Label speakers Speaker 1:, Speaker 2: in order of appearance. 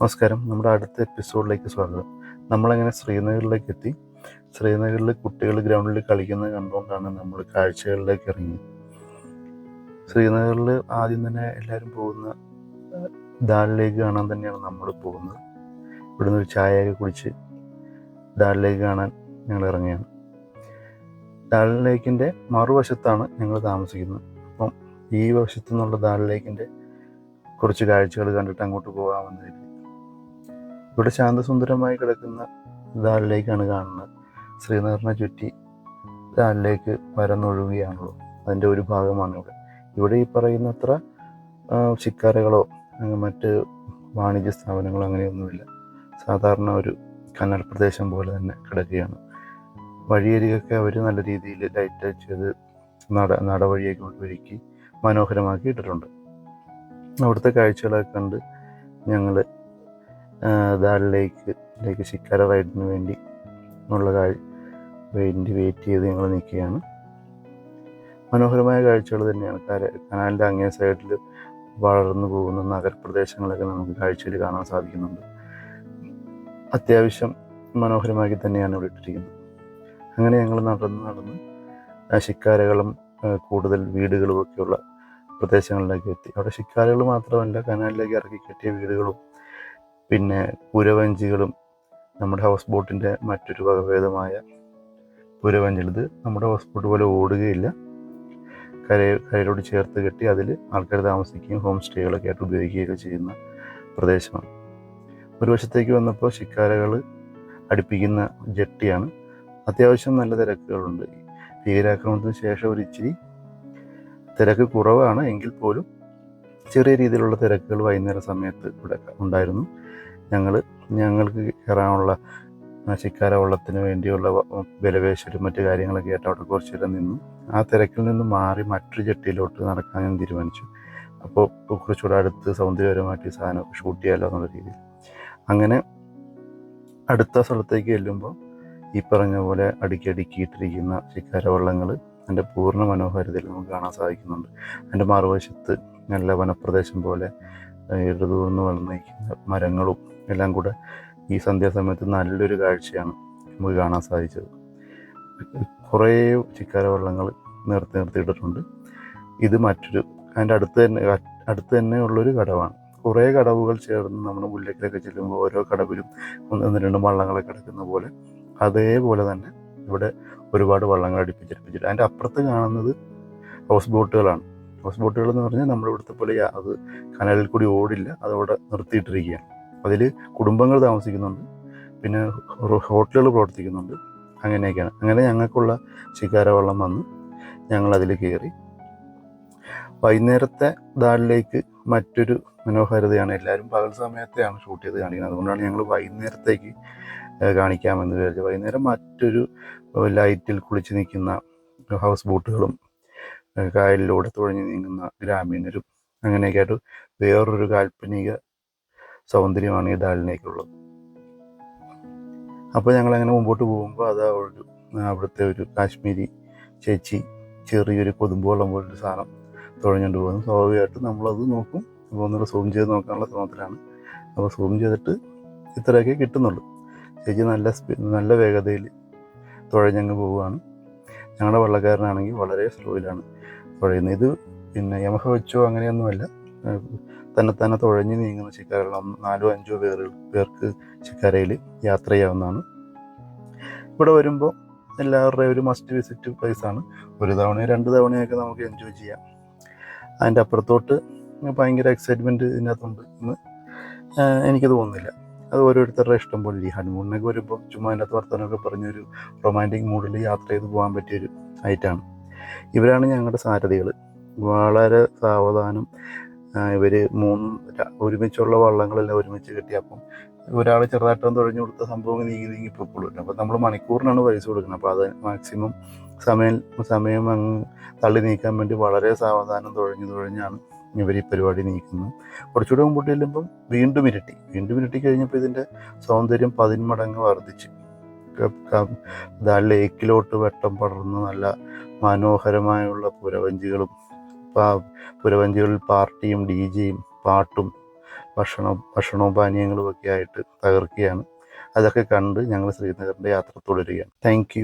Speaker 1: നമസ്കാരം. നമ്മുടെ അടുത്ത എപ്പിസോഡിലേക്ക് സ്വാഗതം. നമ്മളങ്ങനെ ശ്രീനഗറിലേക്ക് എത്തി. ശ്രീനഗറിൽ കുട്ടികൾ ഗ്രൗണ്ടിൽ കളിക്കുന്നത് കണ്ടുകൊണ്ടാണ് നമ്മൾ കാഴ്ചകളിലേക്ക് ഇറങ്ങി. ശ്രീനഗറിൽ ആദ്യം തന്നെ എല്ലാവരും പോകുന്ന ദാൽ കാണാൻ തന്നെയാണ് നമ്മൾ പോകുന്നത്. ഇവിടുന്ന് ഒരു ചായയൊക്കെ കുടിച്ച് ദാൽ ലേക്ക് കാണാൻ ഞങ്ങൾ ഇറങ്ങിയാണ് ദാൽ ലേക്കിന്റെ മറുവശത്താണ് ഞങ്ങൾ താമസിക്കുന്നത്. അപ്പം ഈ വശത്തു നിന്നുള്ള ദാൽ ലേക്കിന്റെ കുറച്ച് കാഴ്ചകൾ കണ്ടിട്ട് അങ്ങോട്ട് പോകാമെന്ന് ഇവിടെ ശാന്തസുന്ദരമായി കിടക്കുന്ന ദാലിലേക്കാണ് കാണുന്നത്. ശ്രീനഗറിനെ ചുറ്റി ദാലിലേക്ക് പരന്നൊഴുകുകയാണല്ലോ. അതിന്റെ ഒരു ഭാഗമാണ് ഇവിടെ ഇവിടെ ഈ പറയുന്നത്ര ശിക്കാരകളോ മറ്റ് വാണിജ്യ സ്ഥാപനങ്ങളോ അങ്ങനെയൊന്നുമില്ല. സാധാരണ ഒരു കനൽ പ്രദേശം പോലെ തന്നെ കിടക്കുകയാണ്. വഴിയരികൊക്കെ അവർ നല്ല രീതിയിൽ ലൈറ്റ് ചെയ്ത് നട നടവഴിയൊക്കെ ഒരുക്കി മനോഹരമാക്കി ഇട്ടിട്ടുണ്ട് അവിടുത്തെ കാഴ്ചകളൊക്കെ കണ്ട് ഞങ്ങൾ ദാലിലേക്ക് ലേക്ക് ശിക്കാര റൈഡിന് വേണ്ടി ഉള്ള കാഴ്ച വേണ്ടി വെയിറ്റ് ചെയ്ത് ഞങ്ങൾ നിൽക്കുകയാണ്. മനോഹരമായ കാഴ്ചകൾ തന്നെയാണ്. കര കനാലിന്റെ അങ്ങേ സൈഡിൽ വളർന്നു പോകുന്ന നഗരപ്രദേശങ്ങളൊക്കെ നമുക്ക് കാഴ്ചയിൽ കാണാൻ സാധിക്കുന്നുണ്ട്. അത്യാവശ്യം മനോഹരമാക്കി തന്നെയാണ് ഇവിടെ ഇട്ടിരിക്കുന്നത്. അങ്ങനെ ഞങ്ങൾ നടന്ന് നടന്ന് ശിക്കാരകളും കൂടുതൽ വീടുകളും ഒക്കെയുള്ള പ്രദേശങ്ങളിലേക്ക് എത്തി. അവിടെ ശിക്കാരകൾ മാത്രമല്ല കനാലിലേക്ക് ഇറക്കി കെട്ടിയ വീടുകളും പിന്നെ പുരവഞ്ചികളും നമ്മുടെ ഹൗസ് ബോട്ടിന്റെ മറ്റൊരു വകഭേദമായ പുരവഞ്ചികൾ ഇത് നമ്മുടെ ഹൗസ് ബോട്ട് പോലെ ഓടുകയില്ല. കര കരയിലോട് ചേർത്ത് കെട്ടി അതിൽ ആൾക്കാർ താമസിക്കുകയും ഹോം സ്റ്റേകളൊക്കെ ആയിട്ട് ഉപയോഗിക്കുകയൊക്കെ ചെയ്യുന്ന പ്രദേശമാണ്. ഒരു വശത്തേക്ക് വന്നപ്പോൾ ശിക്കാരകൾ അടുപ്പിക്കുന്ന ജെട്ടിയാണ്. അത്യാവശ്യം നല്ല തിരക്കുകളുണ്ട്. ഭീകരാക്രമണത്തിന് ശേഷം ഒരു ഇച്ചിരി തിരക്ക് കുറവാണ്. എങ്കിൽ പോലും ചെറിയ രീതിയിലുള്ള തിരക്കുകൾ വൈകുന്നേര സമയത്ത് ഇവിടെ ഉണ്ടായിരുന്നു. ഞങ്ങൾ ഞങ്ങൾക്ക് കയറാനുള്ള ശിക്കാര വള്ളത്തിന് വേണ്ടിയുള്ള ബലവേശ്വരും മറ്റു കാര്യങ്ങളൊക്കെ ആയിട്ട് അവിടെ കുറച്ച് നേരം നിന്നു. ആ തിരക്കിൽ നിന്ന് മാറി മറ്റൊരു ജെട്ടിയിലോട്ട് നടക്കാൻ ഞാൻ തീരുമാനിച്ചു. അപ്പോൾ കുറച്ചുകൂടെ അടുത്ത് സൗന്ദര്യപരമായിട്ട് ഈ സാധനം ഷൂട്ട് ചെയ്യാമല്ലോ എന്നുള്ള രീതിയിൽ. അങ്ങനെ അടുത്ത സ്ഥലത്തേക്ക് ചെല്ലുമ്പോൾ ഈ പറഞ്ഞ പോലെ അടുക്കി അടുക്കിയിട്ടിരിക്കുന്ന ശിക്കാര വള്ളങ്ങൾ അതിന്റെ പൂർണ മനോഹാരിതയിൽ നമുക്ക് കാണാൻ സാധിക്കുന്നുണ്ട്. അതിന്റെ മറുവശത്ത് നല്ല വനപ്രദേശം പോലെ ഇടതൂർന്ന് വളർന്നു മരങ്ങളും എല്ലാം കൂടെ ഈ സന്ധ്യാസമയത്ത് നല്ലൊരു കാഴ്ചയാണ് നമുക്ക് കാണാൻ സാധിച്ചത്. കുറേ ചിക്കാര വള്ളങ്ങൾ നിർത്തി നിർത്തിയിട്ടിട്ടുണ്ട്. ഇത് മറ്റൊരു അതിന്റെ അടുത്ത് തന്നെ അടുത്ത് തന്നെ ഉള്ളൊരു കടവാണ്. കുറേ കടവുകൾ ചേർന്ന് നമ്മൾ മുല്ലക്കിലൊക്കെ ചെല്ലുമ്പോൾ ഓരോ കടവിലും ഒന്ന് ഒന്ന് രണ്ട് വള്ളങ്ങളൊക്കെ കിടക്കുന്ന പോലെ അതേപോലെ തന്നെ ഇവിടെ ഒരുപാട് വള്ളങ്ങൾ അടുപ്പിച്ചടുപ്പിച്ചിട്ട് അതിന്റെ അപ്പുറത്ത് കാണുന്നത് ഹൗസ് ബോട്ടുകളാണ്. ഹൗസ് ബോട്ടുകൾ എന്ന് പറഞ്ഞാൽ നമ്മുടെ ഇവിടുത്തെ പോലെ അത് കനാലിൽ കൂടി ഓടില്ല അതവിടെ നിർത്തിയിട്ടിരിക്കുകയാണ്. അതിൽ കുടുംബങ്ങൾ താമസിക്കുന്നുണ്ട് പിന്നെ ഹോട്ടലുകൾ പ്രവർത്തിക്കുന്നുണ്ട് അങ്ങനെയൊക്കെയാണ്. അങ്ങനെ ഞങ്ങൾക്കുള്ള ശിക്കാര വള്ളം വന്ന് ഞങ്ങളതിൽ കയറി. വൈകുന്നേരത്തെ ദാലിലേക്ക് മറ്റൊരു മനോഹാരിതയാണ് എല്ലാവരും പകൽ സമയത്തെയാണ് ഷൂട്ട് ചെയ്ത് കാണിക്കുന്നത്. അതുകൊണ്ടാണ് ഞങ്ങൾ വൈകുന്നേരത്തേക്ക് കാണിക്കാമെന്ന് വിചാരിച്ചത്. വൈകുന്നേരം മറ്റൊരു ലൈറ്റിൽ കുളിച്ച് നിൽക്കുന്ന ഹൗസ് ബോട്ടുകളും കായലിലൂടെ തുഴഞ്ഞു നീങ്ങുന്ന ഗ്രാമീണരും അങ്ങനെയൊക്കെയായിട്ട് വേറൊരു കാൽപ്പനിക സൗന്ദര്യമാണ് ഈ ദാലിനേക്കുള്ളത് അപ്പോൾ ഞങ്ങൾ അങ്ങനെ മുമ്പോട്ട് പോകുമ്പോൾ അത് ഒരു അവിടുത്തെ ഒരു കാശ്മീരി ചേച്ചി ചെറിയൊരു കൊതുമ്പോളം പോലൊരു സാധനം തുഴഞ്ഞുകൊണ്ട് പോകുന്നു. സ്വാഭാവികമായിട്ടും നമ്മളത് നോക്കും. അപ്പോൾ സൂം ചെയ്ത് നോക്കാനുള്ള ശ്രമത്തിലാണ്. അപ്പോൾ സൂം ചെയ്തിട്ട് ഇത്രയൊക്കെ കിട്ടുന്നുള്ളൂ. ചേച്ചി നല്ല സ്പീ നല്ല വേഗതയിൽ തുഴഞ്ഞങ്ങ് പോവുകയാണ്. ഞങ്ങളുടെ വള്ളക്കാരനാണെങ്കിൽ വളരെ സ്ലോയിലാണ്. തുഴയുന്നത് ഇത് പിന്നെ യമഹ വെച്ചോ അങ്ങനെയൊന്നുമല്ല. തന്നെ തന്നെ തുഴഞ്ഞ് നീങ്ങുന്ന ശിക്കാരകൾ നാലോ അഞ്ചോ പേർ പേർക്ക് ശിക്കാരയിൽ യാത്ര ചെയ്യാവുന്നതാണ് ഇവിടെ വരുമ്പോൾ എല്ലാവരുടെയും ഒരു മസ്റ്റ് വിസിറ്റ് പ്ലേസാണ് ഒരു തവണയോ രണ്ട് തവണയൊക്കെ നമുക്ക് എൻജോയ് ചെയ്യാം. അതിന്റെ അപ്പുറത്തോട്ട് ഭയങ്കര എക്സൈറ്റ്മെന്റ് ഇതിനകത്തുണ്ട് എന്ന് എനിക്ക് തോന്നുന്നില്ല. അത് ഓരോരുത്തരുടെ ഇഷ്ടം പോലെ ഈ ഹണിമൂണിനൊക്കെ വരുമ്പോൾ ചുമ്മാ അതിന്റെ അകത്ത് വർത്തമാനമൊക്കെ പറഞ്ഞൊരു റൊമാന്റിക് മൂഡിൽ യാത്ര ചെയ്ത് പോകാൻ പറ്റിയൊരു ഐറ്റാണ് ഇവരാണ് ഞങ്ങളുടെ സാരഥികൾ വളരെ സാവധാനം ഇവർ മൂന്ന് ഒരുമിച്ചുള്ള വള്ളങ്ങളെല്ലാം ഒരുമിച്ച് കെട്ടി അപ്പം ഒരാൾ ചെറുതായിട്ടൊന്ന് തുഴഞ്ഞു കൊടുത്ത സംഭവം നീങ്ങി നീങ്ങി പൊക്കോളും അപ്പം നമ്മൾ മണിക്കൂറിനാണ് പൈസ കൊടുക്കുന്നത്. അപ്പോൾ അത് മാക്സിമം സമയം സമയം അങ്ങ് തള്ളി നീക്കാൻ വേണ്ടി വളരെ സാവധാനം തുഴഞ്ഞു തുഴഞ്ഞാണ് ഇവർ ഈ പരിപാടി നീക്കുന്നത്. കുറച്ചുകൂടെ മുമ്പോട്ട് ചെല്ലുമ്പം വീണ്ടും ഇരട്ടി. വീണ്ടും ഇരട്ടി കഴിഞ്ഞപ്പോൾ ഇതിന്റെ സൗന്ദര്യം പതിന്മടങ്ങ് വർദ്ധിച്ചു. ദാ ലേക്കിലോട്ട് വെട്ടം പടർന്ന് നല്ല മനോഹരമായുള്ള പുരവഞ്ചികളും പുരവഞ്ചികളിൽ പാർട്ടിയും ഡി ജെയും പാട്ടും ഭക്ഷണ ഭക്ഷണവും പാനീയങ്ങളും ഒക്കെ ആയിട്ട് തകർക്കുകയാണ്. അതൊക്കെ കണ്ട് ഞങ്ങൾ ശ്രീനഗറിന്റെ യാത്ര തുടരുകയാണ്. താങ്ക്